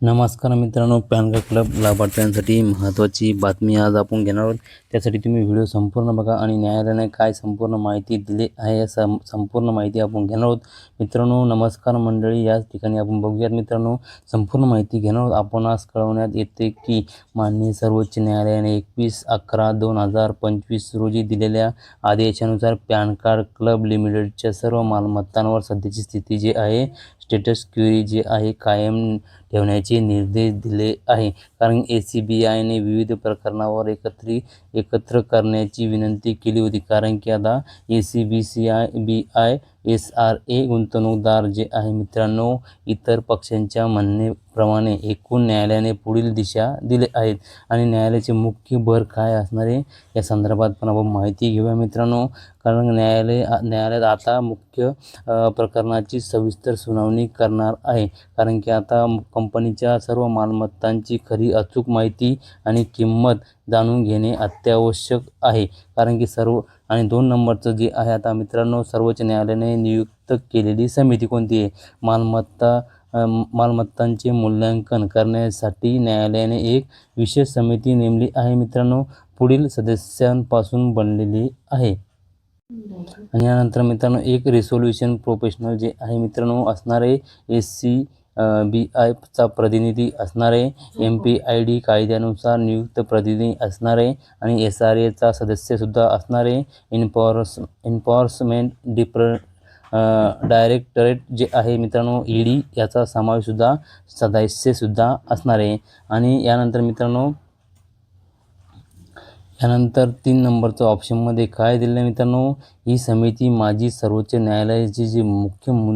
नमस्कार मित्रांनो pan card club लाभार्थ्यांसाठी महत्त्वाची बातमी आज आपण घेणार आहोत. त्यासाठी तुम्ही व्हिडिओ संपूर्ण बघा आणि न्यायालयाने काय संपूर्ण माहिती दिली आहे सं संपूर्ण माहिती आपण घेणार आहोत. मित्रांनो नमस्कार मंडळी याच ठिकाणी आपण बघूयात मित्रांनो संपूर्ण माहिती घेणार आहोत. आपण आज कळवण्यात येते की माननीय सर्वोच्च न्यायालयाने एकवीस अकरा दोन हजार पंचवीस रोजी दिलेल्या आदेशानुसार पॅन कार्ड क्लब लिमिटेडच्या सर्व मालमत्तांवर सध्याची स्थिती जी आहे स्टेटस क्युरी जे आहे कायम ठेवण्याचे निर्देश दिले आहे. कारण ए सी बी आयने विविध प्रकरणावर एकत्रित एकत्र करण्याची विनंती केली होती. कारण की आता A C B C I B I S R A गुंतवणूकदार जे आहे मित्रांनो इतर पक्षांच्या म्हणणेप्रमाणे एकूण न्यायालयाने पुढील दिशा दिले आहेत. आणि न्यायालयाचे मुख्य भर काय असणार आहे? या संदर्भात पण आपण माहिती घेऊया मित्रांनो. कारण न्यायालय न्यायालयात आता मुख्य प्रकरणाची सविस्तर सुनावणी करणार आहे. कारण की आता कंपनीच्या सर्व मालमत्तांची खरी अचूक माहिती आणि किंमत जाणून घेणे अत्यावश्यक आहे. कारण की सर्व आणि दोन नंबरचं जे आहे आता मित्रांनो सर्वोच्च न्यायालयाने नियुक्त केलेली समिती कोणती आहे? मालमत्ता मालमत्तांचे मूल्यांकन करण्यासाठी न्यायालयाने एक विशेष समिती नेमली आहे मित्रांनो पुढील सदस्यांपासून बनलेली आहे. आणि यानंतर मित्रांनो एक रिसोल्युशन प्रोफेशनल जे आहे मित्रांनो असणारे एस सी बी आयचा प्रतिनिधी असणारे एम पी आय डी कायद्यानुसार नियुक्त प्रतिनिधी असणारे आणि एस आर एचा सदस्यसुद्धा असणारे इन्फॉर्स इन्फॉर्समेंट डिप्र डायरेक्टरेट जे आहे मित्रांनो ई डी याचा समावेशसुद्धा सदस्यसुद्धा असणार. आहे आणि यानंतर मित्रांनो यानंतर तीन नंबरचं ऑप्शनमध्ये काय दिलं आहे मित्रांनो? ही समिती माजी सर्वोच्च न्यायालयाची जी मुख्य मु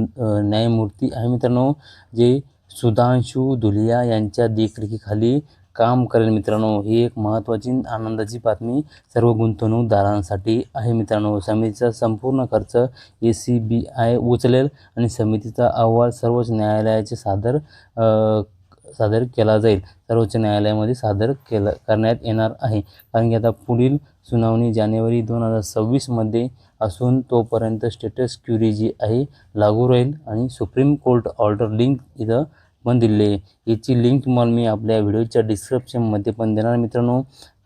न्यायमूर्ती आहे मित्रांनो जे सुधांशू धुलिया यांच्या देखरेखीखाली काम करेल मित्रांनो. ही एक महत्त्वाची आनंदाची बातमी सर्व गुंतवणूकदारांसाठी आहे मित्रांनो. समितीचा संपूर्ण खर्च ए सी बी आय उचलेल आणि समितीचा अहवाल सर्वोच्च न्यायालयाचे सादर आ, सादर केला जाईल. सर्वोच्च न्यायालयामध्ये सादर केलं करण्यात येणार आहे. कारण की आता पुढील सुनावणी जानेवारी दोन हजार सव्वीसमध्ये असून तोपर्यंत स्टेटस क्युरी जी आहे लागू राहील आणि सुप्रीम कोर्ट ऑर्डर लिंक इथं पण दिले याची लिंक तुम्हाला मी आपल्या व्हिडिओच्या डिस्क्रिप्शनमध्ये पण देणार मित्रांनो.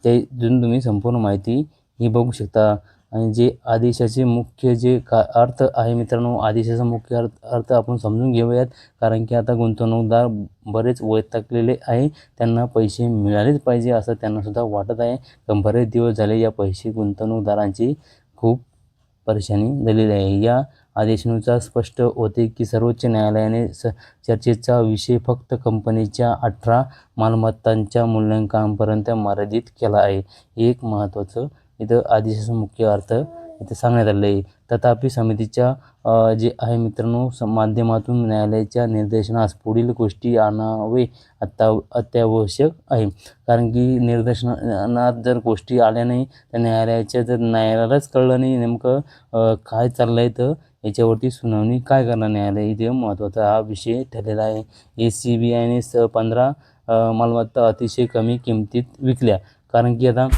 ते तिथून तुम्ही संपूर्ण माहिती ही बघू शकता. आणि जे आदेशाचे मुख्य जे का अर्थ आहे मित्रांनो आदेशाचा मुख्य अर्थ अर्थ आपण समजून घेऊयात. कारण की आता गुंतवणूकदार बरेच वैतागलेले आहे. त्यांना पैसे मिळालेच पाहिजे असं त्यांनासुद्धा वाटत आहे. कारण बरेच दिवस झाले या पैसे गुंतवणूकदारांची खूप परेशानी झालेली आहे. या आदेशानुसार स्पष्ट होते की सर्वोच्च न्यायालयाने स चर्चेचा विषय फक्त कंपनीच्या अठरा मालमत्तांच्या मूल्यांकनापर्यंत मर्यादित केला आहे. एक महत्त्वाचं इथं आदेशाचा मुख्य अर्थ इथे सांगण्यात आलेला आहे. तथापि समितीच्या जे आहे मित्रांनो स माध्यमातून न्यायालयाच्या निर्देशनास पुढील गोष्टी आणावे अत्ता अत्यावश्यक आहे. कारण की निर्देशनात जर गोष्टी आल्या नाही तर न्यायालयाच्या जर न्यायालयालाच कळलं नाही नेमकं काय चाललं आहे तर याच्यावरती सुनावणी काय करणार न्यायालय? इथे महत्त्वाचा हा विषय ठरलेला आहे. ए सी बी आयने स पंधरा मालमत्ता अतिशय कमी किमतीत विकल्या. कारण की आता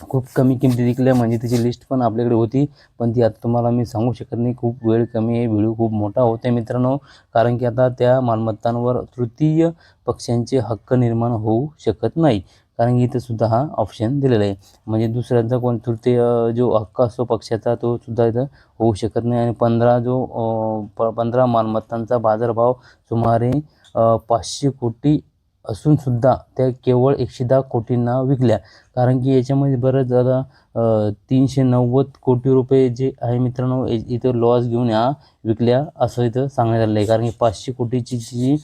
खूप कमी किमतीत विकल्या म्हणजे त्याची लिस्ट पण आपल्याकडे होती. पण ती आता तुम्हाला मी सांगू शकत नाही खूप वेळ कमी आहे व्हिडिओ खूप मोठा होत आहे मित्रांनो. कारण की आता त्या मालमत्तांवर तृतीय पक्षांचे हक्क निर्माण होऊ शकत नाही. कारण की इथं सुद्धा हा ऑप्शन दिलेला आहे. म्हणजे दुसऱ्यांचा कोण तृतीय जो हक्क असतो पक्षाचा तो सुद्धा इथं होऊ शकत नाही. आणि पंधरा जो प पंधरा मालमत्तांचा बाजारभाव सुमारे पाचशे कोटी असूनसुद्धा त्या केवळ एकशे दहा कोटींना विकल्या. कारण की याच्यामध्ये बरंच जरा तीनशे नव्वद कोटी रुपये जे आहे मित्रांनो इथं लॉस घेऊन या विकल्या असं इथं सांगण्यात आलेलं आहे. कारण की पाचशे कोटीची जी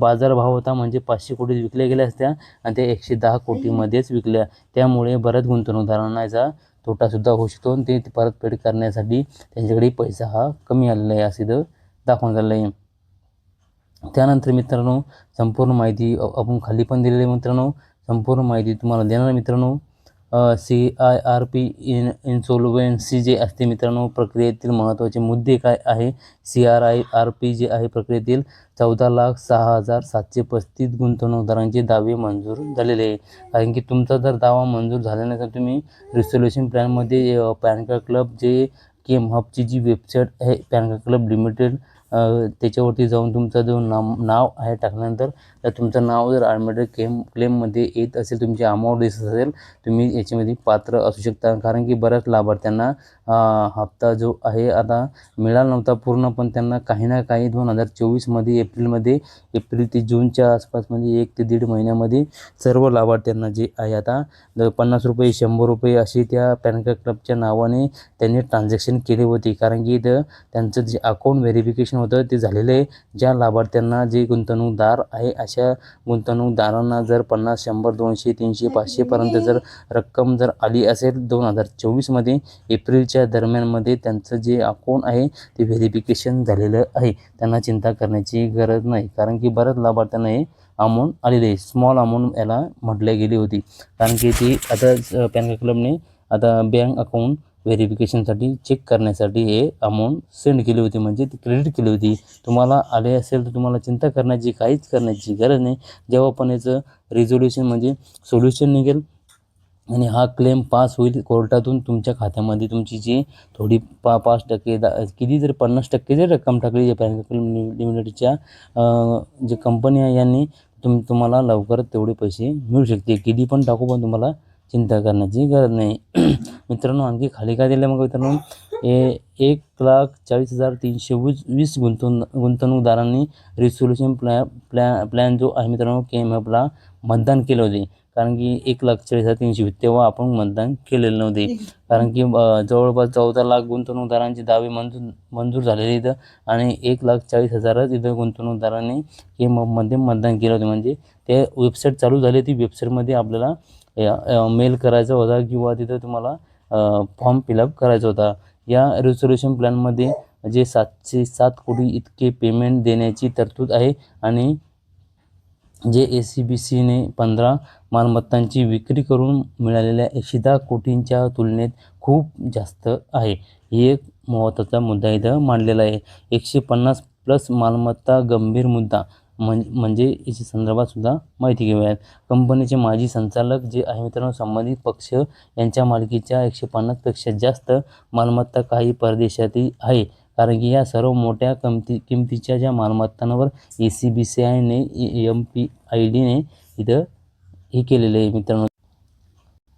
बाजारभाव होता म्हणजे पाचशे कोटी विकल्या गेल्या असत्या आणि त्या एकशे दहा कोटीमध्येच विकल्या. त्यामुळे बऱ्याच गुंतवणूकदारांना याचा तोटासुद्धा होऊ शकतो आणि ते परतफेड करण्यासाठी त्यांच्याकडे पैसा हा कमी आलेला आहे असं इथं दाखवण्यात आलेलं आहे. त्यानंतर मित्रांनो संपूर्ण माहिती आपण खाली पण दिलेली आहे मित्रांनो. संपूर्ण माहिती तुम्हाला देणार मित्रांनो. C I R P in insolvency जे असते मित्रांनो प्रक्रियेतील महत्त्वाचे मुद्दे काय आहे? C R I R P जे आहे प्रक्रियेतील चौदा लाख सहा हजार सातशे पस्तीस गुंतवणूकदारांचे दावे मंजूर झालेले आहे. कारण की तुमचा जर दावा मंजूर झाल्यानंतर तुम्ही रिसोल्युशन प्लॅनमध्ये पॅन कार्ड क्लब जे केम हबची जी वेबसाईट आहे पॅन कार्ड क्लब लिमिटेड त्याच्यावरती जाऊन तुमचा जो नाम नाव आहे टाकल्यानंतर तर तुमचं नाव जर ॲडमिटेड क्लेम क्लेममध्ये येत असेल तुमची अमाऊंट दिसत असेल तुम्ही याच्यामध्ये पात्र असू शकता. कारण की बऱ्याच लाभार्थ्यांना हप्ता जो आहे आता मिळाला नव्हता पूर्ण पण त्यांना काही ना काही दोन हजार चोवीसमध्ये एप्रिलमध्ये एप्रिल ते जूनच्या आसपासमध्ये एक ते दीड महिन्यामध्ये सर्व लाभार्थ्यांना जे आहे आता पन्नास रुपये शंभर रुपये असे त्या पॅन कार्ड क्लबच्या नावाने त्यांनी ट्रान्झॅक्शन केले होते. कारण की त्यांचं जे अकाउंट व्हेरिफिकेशन होतं ते झालेलं आहे. ज्या लाभार्थ्यांना जे गुंतवणूकदार आहे अशा गुंतवणूकदारांना जर पन्नास शंभर दोनशे तीनशे पाचशेपर्यंत जर रक्कम जर आली असेल दोन हजार चोवीसमध्ये एप्रिलच्या दरम्यानमध्ये त्यांचं जे अकाउंट आहे ते व्हेरिफिकेशन झालेलं आहे. त्यांना चिंता करण्याची गरज नाही. कारण की बऱ्याच लाभार्थ्यांना हे अमाऊंट आलेली आहे. स्मॉल अमाऊंट याला म्हटली गेली होती. कारण की ती आता पॅन कार्ड क्लबने आता बँक अकाउंट व्हेरिफिकेशनसाठी चेक करण्यासाठी हे अमाऊंट सेंड केली होती. म्हणजे ती क्रेडिट केली होती. तुम्हाला आले असेल तर तुम्हाला चिंता करण्याची काहीच करण्याची गरज नाही. जेव्हा पण याचं रिझोल्युशन म्हणजे सोल्युशन निघेल आणि हा क्लेम पास होईल कोर्टातून तुमच्या खात्यामध्ये तुमची जी थोडी पा पाच टक्के दा किती जरी पन्नास टक्के जरी रक्कम टाकली लिमिटेडच्या जे कंपनी आहे यांनी तुम तुम्हाला लवकर तेवढे पैसे मिळू शकते किती पण टाकू पण तुम्हाला चिंता करण्याची गरज नाही. मित्रांनो आणखी खाली काय दिलं मग मित्रांनो? ए एक लाख चाळीस हजार तीनशे वीस वीस गुंतवणू गुंतवणूकदारांनी रिसोल्युशन प्लॅ प्लॅ प्लॅन जो आहे मित्रांनो के एम एफला मतदान केले होते. कारण की एक लाख चाळीस हजार तीनशे तेव्हा आपण मतदान केलेलं नव्हते. कारण की जवळपास चौदा लाख गुंतवणूकदारांचे दावे मंजूर मंजूर झालेले इथं आणि एक लाख चाळीस हजारच इथं गुंतवणूकदारांनी के मध्ये मतदान केलं होतं. म्हणजे ते वेबसाईट चालू झाली ती वेबसाईटमध्ये आपल्याला मेल करायचा होता किंवा तिथं तुम्हाला फॉर्म फिलअप करायचा होता. या रिझोल्युशन प्लॅनमध्ये जे सातशे सात कोटी इतके पेमेंट देण्याची तरतूद आहे आणि जे ए सी बी सीने पंधरा मालमत्तांची विक्री करून मिळालेल्या एकशे दहा कोटींच्या तुलनेत खूप जास्त आहे. ही एक महत्त्वाचा मुद्दा इथं मांडलेला आहे. एकशे पन्नास प्लस मालमत्ता गंभीर मुद्दा. म्हण म्हणजे याच्या संदर्भातसुद्धा माहिती घेऊयात. कंपनीचे माजी संचालक जे आहे मित्रांनो संबंधित पक्ष यांच्या मालकीच्या एकशे पन्नासपेक्षा जास्त मालमत्ता काही परदेशातही आहे. कारण की या सर्व मोठ्या किमती किमतीच्या ज्या मालमत्तांवर ए सी बी सी आयने एम पी आय डीने इथं हे केलेलं आहे मित्रांनो.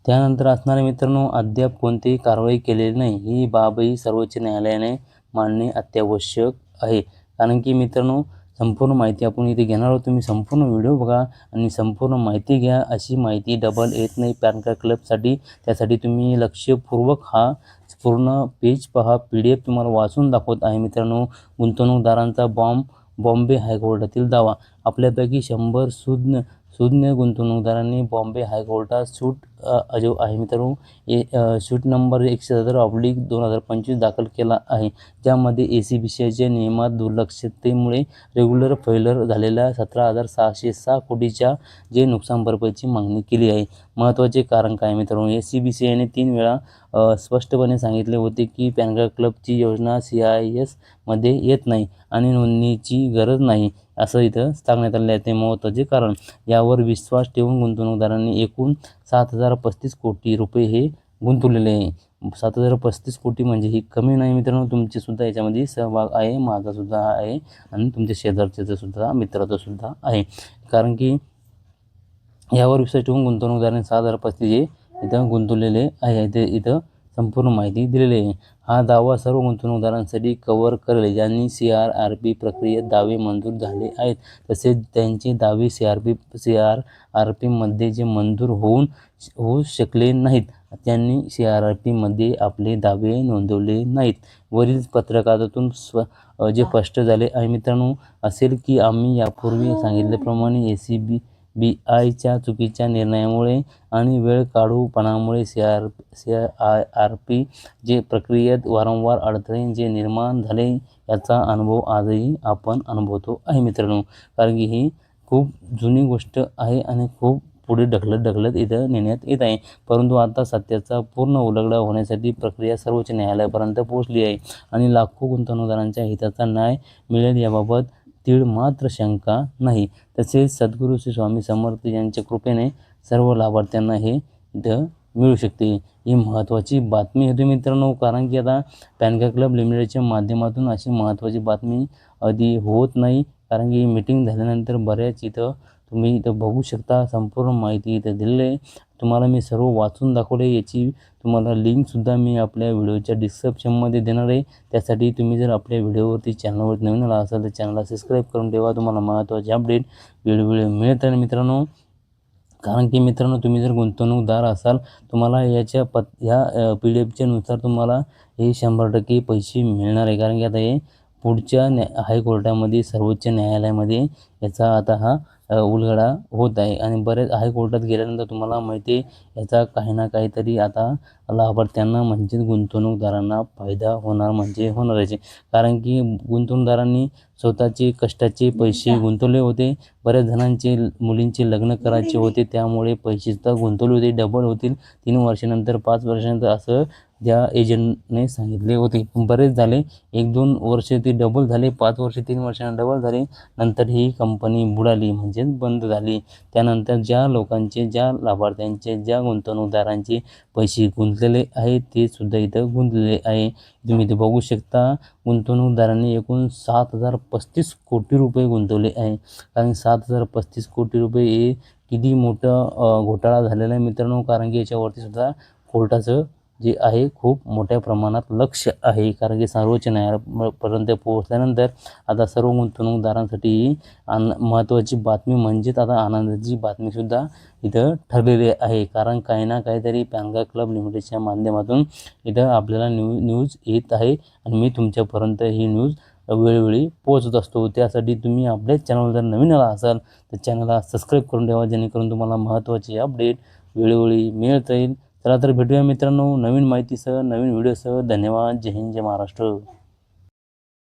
त्यानंतर असणारे मित्रांनो अद्याप कोणतीही कारवाई केलेली नाही. ही बाबही सर्वोच्च न्यायालयाने मांडणे अत्यावश्यक आहे. कारण की मित्रांनो संपूर्ण माहिती आपण इथे घेणार आहोत. तुम्ही संपूर्ण व्हिडिओ बघा आणि संपूर्ण माहिती घ्या. अशी माहिती डबल येत नाही पॅन कार्ड क्लबसाठी त्यासाठी तुम्ही लक्षपूर्वक हा पूर्ण पेज पहा. पी डी एफ तुम्हाला वाचून दाखवत आहे मित्रांनो. गुंतवणूकदारांचा बॉम्ब बॉम्बे हायकोर्टातील दावा. आपल्यापैकी शंभर सुज्ञ सुज्ञ गुंतवणूकदारांनी बॉम्बे हायकोर्टात सूट अजो आहे. मित्रांनो ए सूट नंबर एकशे सतरा ऑब्लिक दोन हजार पंचवीस दाखल केला आहे. ज्यामध्ये ए सी बी सी आयच्या नियमात दुर्लक्षतेमुळे रेग्युलर फेलर झालेल्या सतरा हजार सहाशे सहा कोटीच्या जे नुकसान भरपाईची मागणी केली आहे. महत्त्वाचे कारण काय मित्रांनो? ए सी बी सी आयने तीन वेळा स्पष्टपणे सांगितले होते की पॅन कार्ड क्लबची योजना सी आय एसमध्ये येत नाही आणि नोंदणीची गरज नाही असं इथं सांगण्यात आले आहे. ते महत्त्वाचे कारण यावर विश्वास ठेवून गुंतवणूकदारांनी एकूण सात हजार पस्तीस कोटी रुपये हे गुंतवलेले आहे. सात हजार पस्तीस कोटी म्हणजे ही कमी नाही मित्रांनो तुमचीसुद्धा याच्यामध्ये सहभाग आहे माझासुद्धा आहे आणि तुमच्या शेजारच्याचासुद्धा सुद्धा सुद्धा आहे. कारण की यावर विश्वास ठेवून गुंतवणूकदारांनी सात हजार पस्तीस हे इथं गुंतवलेले आहे इथे इथं संपूर्ण माहिती दिलेली आहे. हा दावा सर्व गुंतवणूकदारांसाठी कव्हर करेल ज्यांनी सी आर आर पी प्रक्रियेत दावे मंजूर झाले आहेत. तसेच त्यांचे दावे C R P C R R पीमध्ये जे मंजूर होऊन होऊ शकले नाहीत त्यांनी सी आर आर पीमध्ये आपले दावे नोंदवले नाहीत. वरील पत्रकारातून स्व जे स्पष्ट झाले आहे मित्रांनो असेल की आम्ही यापूर्वी सांगितल्याप्रमाणे ए सी बी बी आयच्या चुकीच्या निर्णयामुळे आणि वेळ काढूपणामुळे C R C I R P जे प्रक्रियेत वारंवार अडथळे जे निर्माण झाले याचा अनुभव आजही आपण अनुभवतो. आहे मित्रांनो कारण की ही खूप जुनी गोष्ट आहे आणि खूप पुढे ढकलत ढकलत इथं नेण्यात येत आहे. परंतु आता सत्याचा पूर्ण उलगडा होण्यासाठी प्रक्रिया सर्वोच्च न्यायालयापर्यंत पोहोचली आहे आणि लाखो गुंतवणूकदारांच्या हिताचा न्याय मिळेल याबाबत तीळ मात्र शंका नाही. तसेच सद्गुरू श्री स्वामी समर्थ यांच्या कृपेने सर्व लाभार्थ्यांना हे इथं मिळू शकते. ही महत्त्वाची बातमी होती मित्रांनो कारण की आता पॅन कार्ड क्लब लिमिटेडच्या माध्यमातून अशी महत्त्वाची बातमी आधी होत नाही. कारण की मीटिंग झाल्यानंतर बऱ्याच इथं तुम्ही इथं बघू शकता संपूर्ण माहिती इथं दिलेली आहे. तुम्हाला मी सर्व वाचून दाखवले याची तुम्हाला लिंकसुद्धा मी आपल्या व्हिडिओच्या डिस्क्रिप्शनमध्ये देणार आहे. त्यासाठी तुम्ही जर आपल्या व्हिडिओवरती चॅनलवर नवीन आला असाल तर चॅनलला सबस्क्राईब करून ठेवा. तुम्हाला महत्त्वाचे अपडेट वेळोवेळी मिळत आहे मित्रांनो. कारण की मित्रांनो तुम्ही जर गुंतवणूकदार असाल तुम्हाला याच्या पत ह्या पी डी एफच्यानुसार तुम्हाला हे शंभर टक्के पैसे मिळणार आहे. कारण की आता हे पुढच्या न्या हायकोर्टामध्ये सर्वोच्च न्यायालयामध्ये याचा आता हा उलगडा होत आहे. आणि बरेच हायकोर्टात गेल्यानंतर तुम्हाला माहिती आहे याचा काही ना काहीतरी आता लाभार्थ्यांना म्हणजेच गुंतवणूकदारांना फायदा होणार म्हणजे होणारच आहे. कारण की गुंतवणूकदारांनी स्वतःचे कष्टाचे पैसे गुंतवले होते. बऱ्याच जणांचे मुलींचे लग्न करायचे होते. त्यामुळे पैसे सुद्धा गुंतवले होते. डबल होतील. तीन वर्षानंतर पाच वर्षानंतर असं त्या एजंटने सांगितले होते. बरेच झाले. एक दोन वर्ष ते डबल झाले. पाच वर्ष तीन वर्षांना डबल झाले. नंतर ही कंपनी बुडाली म्हणजेच बंद झाली. त्यानंतर ज्या लोकांचे ज्या लाभार्थ्यांचे ज्या गुंतवणूकदारांचे पैसे गुंतलेले आहेत ते सुद्धा इथं गुंतलेले आहे. तुम्ही इथे बघू शकता गुंतवणूकदारांनी एकूण सात हजार पस्तीस कोटी रुपये गुंतवले आहे. कारण सात हजार पस्तीस कोटी रुपये हे किती मोठं घोटाळा झालेला आहे मित्रांनो. कारण की याच्यावरती सुद्धा कोर्टाचं जे आहे खूप मोठ्या प्रमाणात लक्ष आहे. कारण की सर्वोच्च न्यायालयापर्यंत पोहोचल्यानंतर आता सर्व गुंतवणूकदारांसाठी ही आन महत्त्वाची बातमी म्हणजेच आता आनंदाची बातमीसुद्धा इथं ठरलेली आहे. कारण काही ना काहीतरी पॅनगा क्लब लिमिटेडच्या माध्यमातून इथं आपल्याला न्यू न्यूज येत आहे. आणि मी तुमच्यापर्यंत ही न्यूज वेळोवेळी पोहोचत असतो. त्यासाठी तुम्ही आपल्याच चॅनल जर नवीन आला असाल तर चॅनलला सबस्क्राईब करून ठेवा. जेणेकरून तुम्हाला महत्त्वाचे अपडेट वेळोवेळी मिळत येईल. चला तर भेटूया मित्रांनो नवीन माहितीसह नवीन व्हिडिओसह. धन्यवाद. जय हिंद जय महाराष्ट्र.